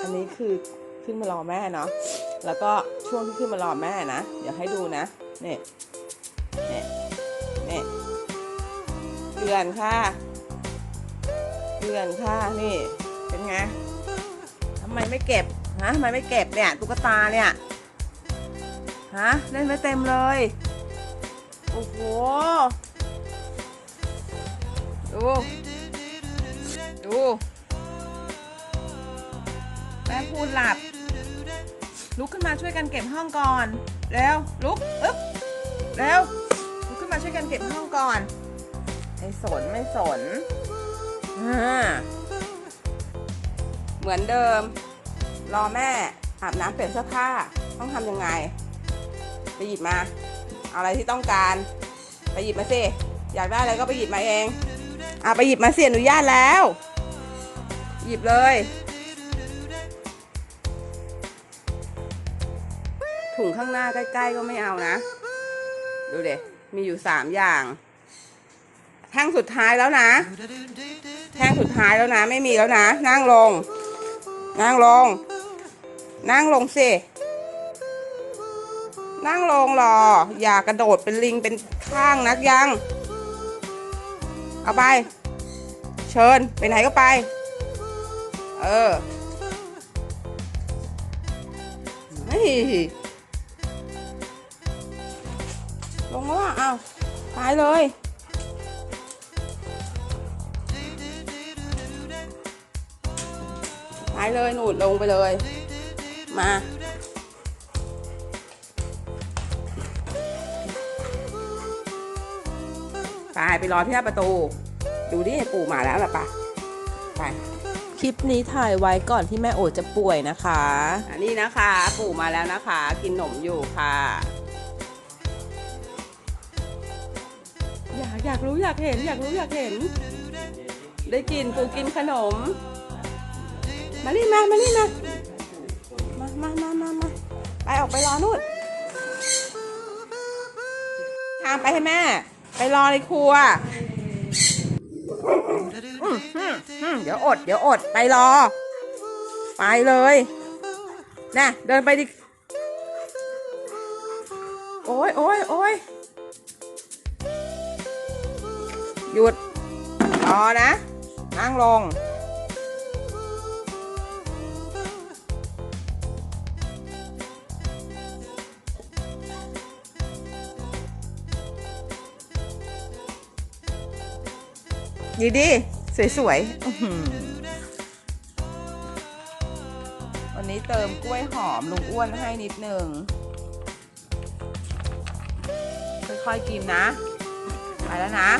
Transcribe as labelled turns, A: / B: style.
A: อันนี้คือขึ้นมารอแม่เนาะ แล้วก็ช่วงที่ขึ้นมารอแม่นะ เดี๋ยวให้ดูนะ นี่ นี่ นี่เดือนค่ะ เดือนค่ะ นี่ เป็นไงทำไมไม่เก็บ ฮะทำไมไม่เก็บเนี่ยตุ๊กตาเนี่ย ฮะ เล่นไม่เต็มเลย โอ้โห ดู ดู แม่พูดหลับ ลุกขึ้นมาช่วยกันเก็บห้องก่อน แล้วลุก อึ๊บ แล้ว ลุกขึ้นมาช่วยกันเก็บห้องก่อน ไม่สนไม่สนอ่าเหมือนเดิม รอแม่อาบน้ำเปลี่ยนเสื้อผ้า ต้องทำยังไง ไปหยิบมา เอาอะไรที่ต้องการ ไปหยิบมาสิ อยากได้อะไรก็ไปหยิบมาเอง อะไปหยิบมาเสียอนุญาตแล้ว หยิบเลย ถุงข้างหน้าใกล้ ๆ ก็ไม่เอานะ ดูเด็มีอยู่สามอย่าง แท่งสุดท้ายแล้วนะ แท่งสุดท้ายแล้วนะ ไม่มีแล้วนะ นั่งลง นั่งลง นั่งลงสินั่งลงรอ อย่ากระโดดเป็นลิงเป็นข้างนักยัง เอาไป เชิญ ไปไหนก็ไป เออเฮ้ยลงแล้วอะเอาไปเลยไปเลยหนูดลงไปเลย มา ไปไปรอที่หน้าประตู ดูดิปู่มาแล้วล่ะปะไป
B: คลิปนี้ถ่ายไว้ก่อนที่แม่โอจะป่วยนะคะ
A: อันนี้นะคะ ปู่มาแล้วนะคะ กินขนมอยู่ค่ะ อยากอยากรู้อยากเห็นอยากรู้อยากเห็น ได้กินปู่กินขนม มานี่มามานี่มามามามามามาไปออกไปรอนู่นทางไปให้แม่ ไปรอในครัว เดี๋ยวอด เดี๋ยวอด ไปรอ ไปเลยน่ะเดินไปดิ โอ้ยโอ้ยโอ้ยหยุดรอนะ นั่งลง ดีดีสวยๆอื้อหือวันนี้เติมกล้วยหอมลุงอ้วนให้นิดนึงค่อยๆกินนะ ไปแล้วนะ